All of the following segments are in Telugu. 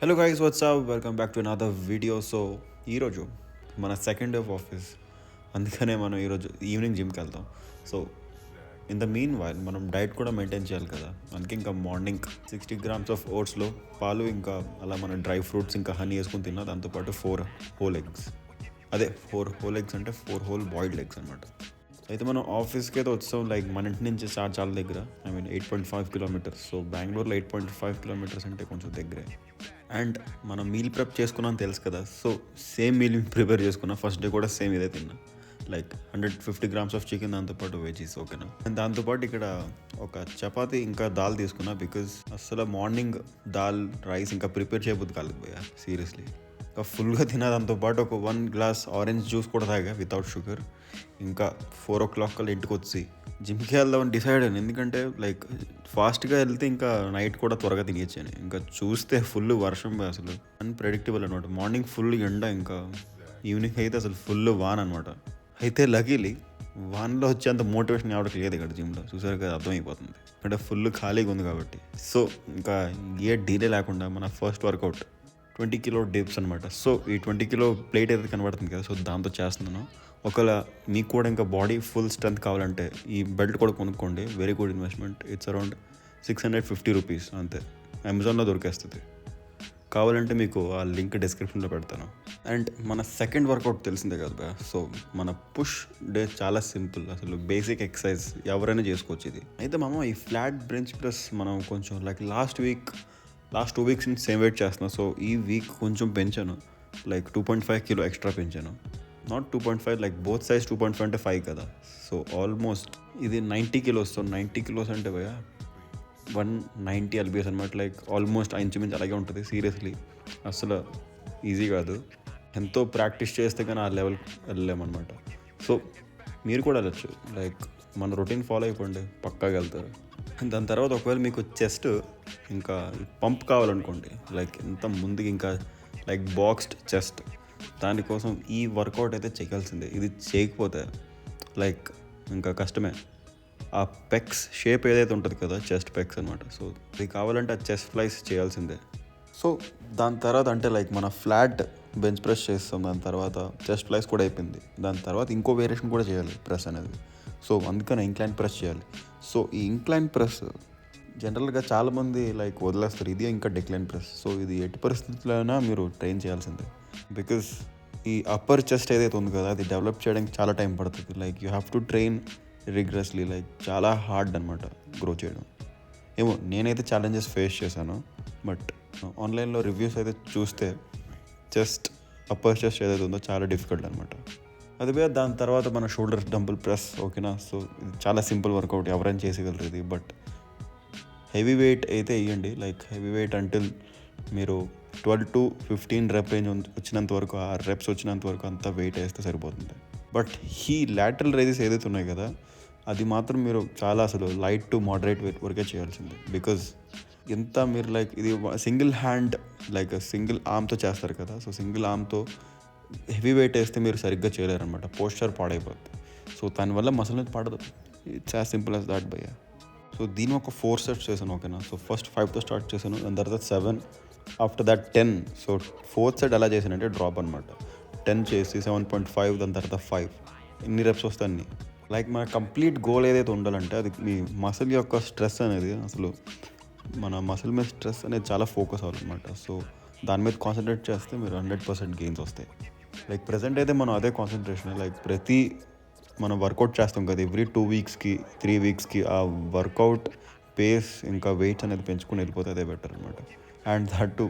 Hello guys what's up welcome back to another video so ఈరోజు మన సెకండ్ డే ఆఫ్ ఆఫీస్ అందుకనే మనం ఈరోజు ఈవినింగ్ జిమ్కి వెళ్తాం so in the mean while మనం డైట్ కూడా మెయింటైన్ చేయాలి కదా. అందుకే ఇంకా మార్నింగ్ సిక్స్టీ గ్రామ్స్ ఆఫ్ ఓట్స్లో పాలు ఇంకా అలా మన డ్రై ఫ్రూట్స్ ఇంకా హనీ వేసుకుని తిన్నా. దాంతోపాటు ఫోర్ హోల్ ఎగ్స్ అదే ఫోర్ హోల్ ఎగ్స్ అంటే ఫోర్ హోల్ బాయిల్డ్ ఎగ్స్ అనమాట అయితే మనం ఆఫీస్కి అయితే వచ్చాం. లైక్ మన ఇంటి నుంచి చాలా చాలా దగ్గర. I mean eight point five kilometres so బెంగళూరులో ఎయిట్ పాయింట్ ఫైవ్ కిలోమీటర్స్ అంటే కొంచెం దగ్గరే. అండ్ మనం మీల్ ప్రెప్ చేసుకున్నాం తెలుసు కదా. సో సేమ్ మీల్ ప్రిపేర్ చేసుకున్నా. ఫస్ట్ డే కూడా సేమ్ ఇదే తిన్నా. Like hundred fifty grams of chicken దాంతోపాటు వెజీస్ ఓకేనా? అండ్ దాంతోపాటు ఇక్కడ ఒక చపాతి ఇంకా దాల్ తీసుకున్నా బికాజ్ అసలు మార్నింగ్ దాల్ రైస్ ఇంకా ప్రిపేర్ చేయబోద్దు కాలేదు భయ్యా. సీరియస్లీ. ఫుల్గా తిన్నా దాంతోపాటు ఒక వన్ గ్లాస్ ఆరెంజ్ జ్యూస్ కూడా తాగా వితౌట్ షుగర్. ఇంకా ఫోర్ ఓ క్లాక్ కల్లా ఇంటికి వచ్చి జిమ్కి వెళ్దామని డిసైడ్ అయ్యాను. ఎందుకంటే లైక్ ఫాస్ట్గా వెళ్తే ఇంకా నైట్ కూడా త్వరగా తినేచ్చాను ఇంకా చూస్తే ఫుల్ వర్షం అసలు. అన్ప్రెడిక్టబుల్ అనమాట మార్నింగ్ ఫుల్ ఎండ ఇంకా ఈవినింగ్ అయితే అసలు ఫుల్ వాన్ అనమాట అయితే లగీలీ వాన్లో వచ్చేంత మోటివేషన్ ఎవరికి లేదు ఇక్కడ జిమ్లో చూసారు కదా అర్థమైపోతుంది. అంటే ఫుల్ ఖాళీగా ఉంది కాబట్టి. సో ఇంకా ఏ డీలే లేకుండా మన first workout twenty kilo dips అనమాట సో ఈ ట్వంటీ కిలో ప్లేట్ అయితే కనబడుతుంది కదా సో దాంతో చేస్తున్నాను. ఒకవేళ మీకు కూడా ఇంకా బాడీ ఫుల్ స్ట్రెంత్ కావాలంటే ఈ బెల్ట్ కూడా కొనుక్కోండి. Very good investment it's around six hundred fifty rupees అంతే. అమెజాన్లో దొరికేస్తుంది. కావాలంటే మీకు ఆ లింక్ డిస్క్రిప్షన్లో పెడతాను. అండ్ మన సెకండ్ వర్కౌట్ తెలిసిందే కదా సో మన పుష్ డే చాలా సింపుల్. అసలు బేసిక్ ఎక్సర్సైజ్ ఎవరైనా చేసుకోవచ్చు ఇది. అయితే మామ ఈ ఫ్లాట్ బ్రెంచ్ ప్లస్ మనం కొంచెం like last week last two weeks నుంచి సేమ్ వెయిట్ చేస్తున్నా. సో ఈ వీక్ కొంచెం పెంచాను. Like two point five kilo extra పెంచాను. Not two point five like both side two point five అంటే ఫైవ్ కదా. సో ఆల్మోస్ట్ ఇది ninety kilos so ninety kilos అంటే భయ one ninety L B S అనమాట లైక్ ఆల్మోస్ట్ ఇంచుమించు అలాగే ఉంటుంది సీరియస్లీ అసలు ఈజీ కాదు. ఎంతో ప్రాక్టీస్ చేస్తే కానీ ఆ లెవెల్ వెళ్ళలేమన్నమాట సో మీరు కూడా వెళ్ళచ్చు. లైక్ మన రొటీన్ ఫాలో అయిపోండి పక్కాగా వెళ్తారు. దాని తర్వాత ఒకవేళ మీకు చెస్ట్ ఇంకా పంప్ కావాలనుకోండి. లైక్ ఎంత ముందుకు ఇంకా లైక్ బాక్స్డ్ చెస్ట్ దానికోసం ఈ వర్కౌట్ అయితే చేయాల్సిందే. ఇది చేయకపోతే లైక్ ఇంకా కష్టమే. ఆ పెక్స్ షేప్ ఏదైతే ఉంటుంది కదా చెస్ట్ పెక్స్ అనమాట సో ఇది కావాలంటే ఆ చెస్ట్ ఫ్లైస్ చేయాల్సిందే. సో దాని తర్వాత అంటే లైక్ మన ఫ్లాట్ బెంచ్ ప్రెస్ చేస్తాం. దాని తర్వాత చెస్ట్ ఫ్లైస్ కూడా అయిపోయింది. దాని తర్వాత ఇంకో వేరియేషన్ కూడా చేయాలి ప్రెస్ అనేది. సో అందుకని ఇంక్లైన్ ప్రెస్ చేయాలి. సో ఈ ఇంక్లైన్ ప్రెస్ జనరల్గా చాలామంది లైక్ వదిలేస్తారు. ఇది ఇంకా డిక్లైన్ ప్రెస్ సో ఇది ఎట్టి పరిస్థితుల్లోనైనా మీరు ట్రైన్ చేయాల్సిందే. బికాస్ ఈ అప్పర్ చెస్ట్ ఏదైతే ఉంది కదా అది డెవలప్ చేయడానికి చాలా టైం పడుతుంది. Like you have to train rigorously like చాలా హార్డ్ అనమాట గ్రో చేయడం. ఏమో నేనైతే ఛాలెంజెస్ ఫేస్ చేశాను. బట్ ఆన్లైన్లో రివ్యూస్ అయితే చూస్తే చెస్ట్ అప్పర్ చెస్ట్ ఏదైతే ఉందో చాలా డిఫికల్ట్ అనమాట అదే దాని తర్వాత మన షోల్డర్ డంబుల్ ప్రెస్ ఓకేనా సో ఇది చాలా సింపుల్ వర్కౌట్ ఎవరైనా చేసేయగలరు ఇది. బట్ హెవీ వెయిట్ అయితే వేయండి లైక్ హెవీ వెయిట్ అంటిల్ మీరు twelve to fifteen rep range వచ్చినంత వరకు ఆ రెప్స్ వచ్చినంత వరకు అంతా వెయిట్ వేస్తే సరిపోతుంది. బట్ ఈ లాటరల్ రైజెస్ ఏదైతే ఉన్నాయి కదా అది మాత్రం మీరు చాలా అసలు లైట్ టు మోడరేట్ వెయిట్ వరకే చేయాల్సింది. బికాజ్ ఎంత మీరు లైక్ ఇది సింగిల్ హ్యాండ్ లైక్ సింగిల్ ఆర్మ్తో చేస్తారు కదా సో సింగిల్ ఆర్మ్తో హెవీ వెయిట్ వేస్తే మీరు సరిగ్గా చేయలేరు అనమాట పోస్చర్ పాడైపోతుంది సో దానివల్ల మసల్ అనేది పడదు. It's as simple as that భయ్యా. సో దీని ఒక ఫోర్ సెట్స్ చేశాను ఓకేనా? సో ఫస్ట్ ఫైవ్తో స్టార్ట్ చేశాను దాని తర్వాత seven after that ten so fourth set ఎలా చేశానంటే డ్రాప్ అనమాట టెన్ చేసి సెవెన్ పాయింట్ ఫైవ్ దాని తర్వాత ఫైవ్ ఎన్ని రెప్స్ వస్తాయి అన్ని. లైక్ మన కంప్లీట్ గోల్ ఏదైతే ఉండాలంటే అది మీ మసిల్ యొక్క స్ట్రెస్ అనేది అసలు మన మసిల్ మీద స్ట్రెస్ అనేది చాలా ఫోకస్ అవ్వాలన్నమాట. సో దాని మీద కాన్సన్ట్రేట్ చేస్తే మీరు హండ్రెడ్ పర్సెంట్ గెయిన్స్ వస్తాయి. లైక్ ప్రజెంట్ అయితే మనం అదే కాన్సన్ట్రేషన్ లైక్ ప్రతి మనం వర్కౌట్ చేస్తాం కదా ఎవ్రీ టూ వీక్స్కి త్రీ వీక్స్కి ఆ వర్కౌట్ పేస్ ఇంకా వెయిట్స్ అనేది పెంచుకుని వెళ్ళిపోతే అదే బెటర్ అనమాట అండ్ దట్ టు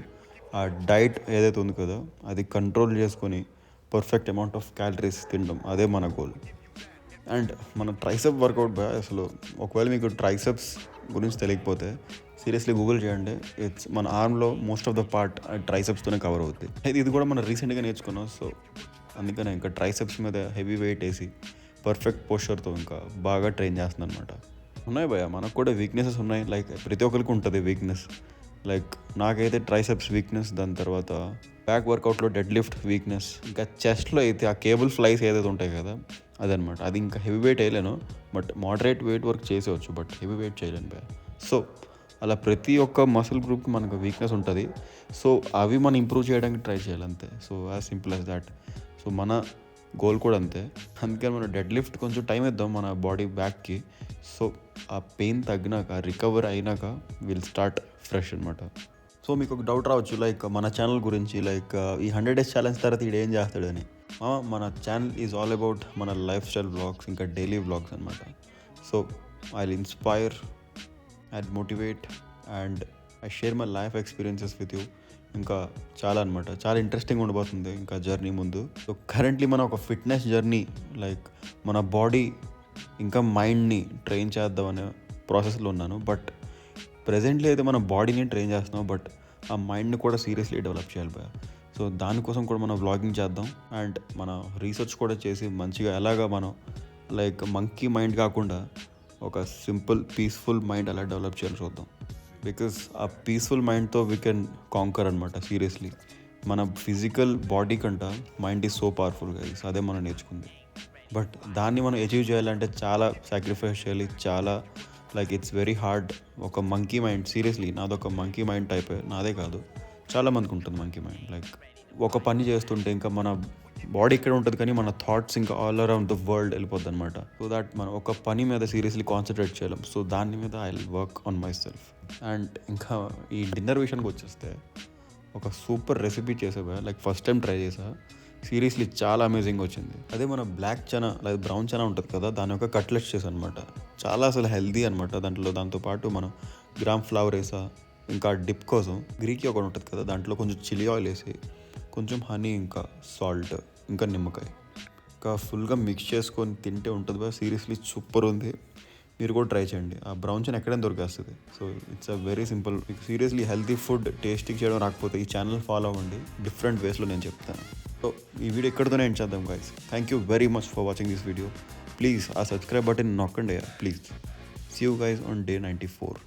ఆ డైట్ ఏదైతే ఉంది కదా అది కంట్రోల్ చేసుకొని పర్ఫెక్ట్ అమౌంట్ ఆఫ్ క్యాలరీస్ తినడం అదే మన గోల్ అండ్ మన ట్రైసెప్ వర్కౌట్ బాయ్ అసలు ఒకవేళ మీకు ట్రైసెప్స్ గురించి తెలియకపోతే సీరియస్లీ గూగుల్ చేయండి. ఇట్స్ మన ఆర్మ్లో మోస్ట్ ఆఫ్ ద పార్ట్ ట్రైసెప్స్తోనే కవర్ అవుతుంది అయితే ఇది కూడా మనం రీసెంట్గా నేర్చుకున్నాం సో అందుకనే ఇంకా ట్రైసెప్స్ మీద హెవీ వెయిట్ వేసి పర్ఫెక్ట్ పోస్చర్తో ఇంకా బాగా ట్రైన్ చేస్తుంది అనమాట ఉన్నాయి భయ మనకు కూడా వీక్నెసెస్ ఉన్నాయి. లైక్ ప్రతి ఒక్కరికి ఉంటుంది వీక్నెస్ లైక్ నాకైతే ట్రైసెప్స్ వీక్నెస్ దాని తర్వాత బ్యాక్ వర్కౌట్లో డెడ్ లిఫ్ట్ వీక్నెస్ ఇంకా చెస్ట్లో అయితే ఆ కేబుల్ ఫ్లైస్ ఏదైతే ఉంటాయి కదా అదనమాట అది ఇంకా హెవీ వెయిట్ వేయలేను బట్ మోడరేట్ వెయిట్ వర్క్ చేసేవచ్చు బట్ హెవీ వెయిట్ చేయలేను భయ సో అలా ప్రతి ఒక్క మసిల్ గ్రూప్కి మనకు వీక్నెస్ ఉంటుంది. సో అవి మనం ఇంప్రూవ్ చేయడానికి ట్రై చేయాలి అంతే so as simple as that so మన గోల్ కూడా అంతే. అందుకని మనం డెడ్ లిఫ్ట్ కొంచెం టైం ఇద్దాం మన బాడీ బ్యాక్కి. సో ఆ పెయిన్ తగ్గినాక రికవర్ అయినాక విల్ స్టార్ట్ ఫ్రెష్ అనమాట సో మీకు ఒక డౌట్ రావచ్చు లైక్ మన ఛానల్ గురించి లైక్ ఈ హండ్రెడ్ డేస్ ఛాలెంజ్ తర్వాత ఈడు ఏం చేస్తాడని. మన ఛానల్ ఈజ్ ఆల్ అబౌట్ మన లైఫ్ స్టైల్ బ్లాగ్స్ ఇంకా డైలీ బ్లాగ్స్ అనమాట so I inspire and motivate and I share my life experiences with you. ఇంకా చాలా అనమాట చాలా ఇంట్రెస్టింగ్ ఉండబోతుంది ఇంకా జర్నీ ముందు. సో కరెంట్లీ మనం ఒక ఫిట్నెస్ జర్నీ లైక్ మన బాడీ ఇంకా మైండ్ని ట్రైన్ చేద్దామనే ప్రాసెస్లో ఉన్నాను. బట్ ప్రజెంట్లీ అయితే మన బాడీని ట్రైన్ చేస్తున్నాం. బట్ ఆ మైండ్ని కూడా సీరియస్లీ డెవలప్ చేయాలి భయ సో దానికోసం కూడా మనం వ్లాగింగ్ చేద్దాం. అండ్ మన రీసెర్చ్ కూడా చేసి మంచిగా ఎలాగా మనం లైక్ మంకీ మైండ్ కాకుండా ఒక సింపుల్ పీస్ఫుల్ మైండ్ ఎలా డెవలప్ చేయాలి చూద్దాం. బికాస్ ఆ పీస్ఫుల్ మైండ్తో వీ కెన్ కాంకర్ అనమాట సీరియస్లీ మన ఫిజికల్ బాడీ కంట mind is so powerful guys అదే మనం నేర్చుకుంది. బట్ దాన్ని మనం అచీవ్ చేయాలంటే చాలా సాక్రిఫైస్ చేయాలి. చాలా లైక్ ఇట్స్ వెరీ హార్డ్ ఒక మంకీ మైండ్ సీరియస్లీ నాదొక మంకీ మైండ్ టైప్ నాదే కాదు. చాలా మందికి ఉంటుంది మంకీ మైండ్ లైక్ ఒక పని చేస్తుంటే ఇంకా మన బాడీ ఇక్కడ ఉంటుంది కానీ మన థాట్స్ ఇంకా ఆల్ అరౌండ్ ద వరల్డ్ వెళ్ళిపోద్ది అనమాట సో దాట్ మనం ఒక పని మీద సీరియస్లీ కాన్సన్ట్రేట్ చేయలేం. సో దాని మీద I work on myself and ఇంకా ఈ డిన్నర్ విషయానికి వచ్చేస్తే ఒక సూపర్ రెసిపీ చేసేవా లైక్ ఫస్ట్ టైం ట్రై చేసా. సీరియస్లీ చాలా అమేజింగ్ వచ్చింది. అదే మన బ్లాక్ చనా లేదా బ్రౌన్ చనా ఉంటుంది కదా దాని యొక్క కట్లెట్స్ చేసా అనమాట చాలా అసలు హెల్దీ అనమాట దాంట్లో దాంతోపాటు మనం గ్రామ్ ఫ్లవర్ వేసా ఇంకా డిప్ కోసం. గ్రీకి ఒకటి ఉంటుంది కదా దాంట్లో కొంచెం చిల్లీ ఆయిల్ వేసి కొంచెం హనీ ఇంకా సాల్ట్ ఇంకా నిమ్మకాయ. ఇంకా ఫుల్గా మిక్స్ చేసుకొని తింటే ఉంటుంది బా సీరియస్లీ సూపర్ ఉంది. మీరు కూడా ట్రై చేయండి. ఆ బ్రౌన్ చైన్ ఎక్కడైనా దొరికేస్తుంది. So it's a very simple మీకు సీరియస్లీ హెల్తీ ఫుడ్ టేస్టింగ్ చేయడం రాకపోతే ఈ ఛానల్ ఫాలో అవ్వండి. డిఫరెంట్ వేస్లో నేను చెప్తాను. సో ఈ వీడియో ఎక్కడితోనే ఎండ్ చేద్దాం guys thank you very much for watching this video please uh subscribe button నొక్కండి please see you guys on day ninety four